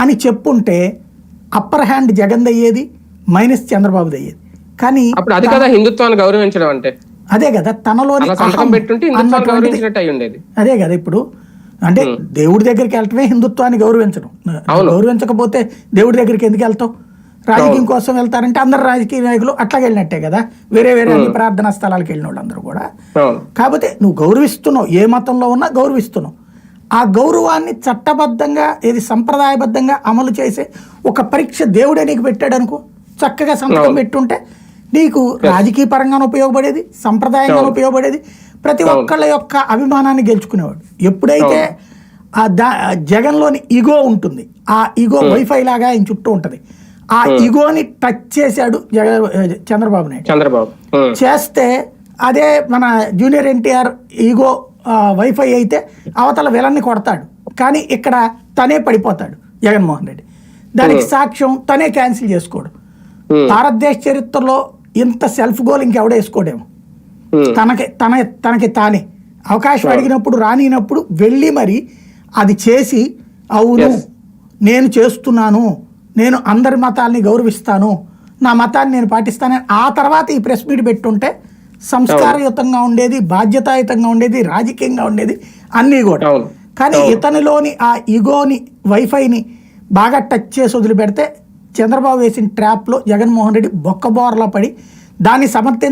అని చెప్పుంటే upper hand Jagan అయ్యేది మైనస్ చంద్రబాబుది అయ్యేది కానీ అప్పుడు అది కదా హిందుత్వాన్ని గౌరవించడం అంటే. అదే కదా తనలోని అదే కదా ఇప్పుడు. అంటే దేవుడి దగ్గరికి వెళ్ళటమే హిందుత్వాన్ని గౌరవించడం. గౌరవించకపోతే దేవుడి దగ్గరికి ఎందుకు వెళ్తావు? రాజకీయం కోసం వెళ్తారంటే అందరు రాజకీయ నాయకులు అట్లాగే వెళ్ళినట్టే కదా. వేరే వేరే ప్రార్థనా స్థలాలకు వెళ్ళిన వాళ్ళందరూ కూడా. కాకపోతే నువ్వు గౌరవిస్తున్నావు ఏ మతంలో ఉన్నా గౌరవిస్తున్నావు. ఆ గౌరవాన్ని చట్టబద్ధంగా ఏది సంప్రదాయబద్ధంగా అమలు చేసే ఒక పరీక్ష దేవుడే నీకు పెట్టాడు అనుకో చక్కగా సంతకం. పెట్టుంటే నీకు రాజకీయ పరంగానే ఉపయోగపడేది సంప్రదాయంగా. ఉపయోగపడేది ప్రతి ఒక్కళ్ళ యొక్క అభిమానాన్ని గెలుచుకునేవాడు. ఎప్పుడైతే ఆ దా జగన్లోని ఇగో ఉంటుంది ఆ ఇగో వైఫై లాగా ఆయన చుట్టూ ఉంటుంది. ఆ ఇగోని టచ్ చేశాడు జగ చంద్రబాబు నాయుడు. చంద్రబాబు. చేస్తే అదే మన జూనియర్ ఎన్టీఆర్ ఈగో వైఫై అయితే అవతల విలన్ని కొడతాడు. కానీ ఇక్కడ తనే పడిపోతాడు జగన్మోహన్ రెడ్డి. దానికి సాక్ష్యం తనే క్యాన్సిల్ చేసుకోడు. భారతదేశ చరిత్రలో ఇంత సెల్ఫ్ గోల్ ఇంకెవడ వేసుకోడేమో. తనకి తన తనకి తానే. అవకాశం అడిగినప్పుడు రానినప్పుడు వెళ్ళి మరి అది చేసి అవును. నేను చేస్తున్నాను నేను అందరి మతాల్ని గౌరవిస్తాను నా మతాన్ని నేను పాటిస్తానని ఆ తర్వాత ఈ ప్రెస్ మీట్ పెట్టుంటే సంస్కారయుతంగా ఉండేది బాధ్యతాయుతంగా ఉండేది రాజకీయంగా ఉండేది అన్నీ కూడా. కానీ ఇతనిలోని ఆ ఇగోని వైఫైని బాగా టచ్ చేసి వదిలిపెడితే చంద్రబాబు వేసిన ట్రాప్లో జగన్మోహన్ రెడ్డి బొక్కబోర్లా పడి దాన్ని సమర్థించ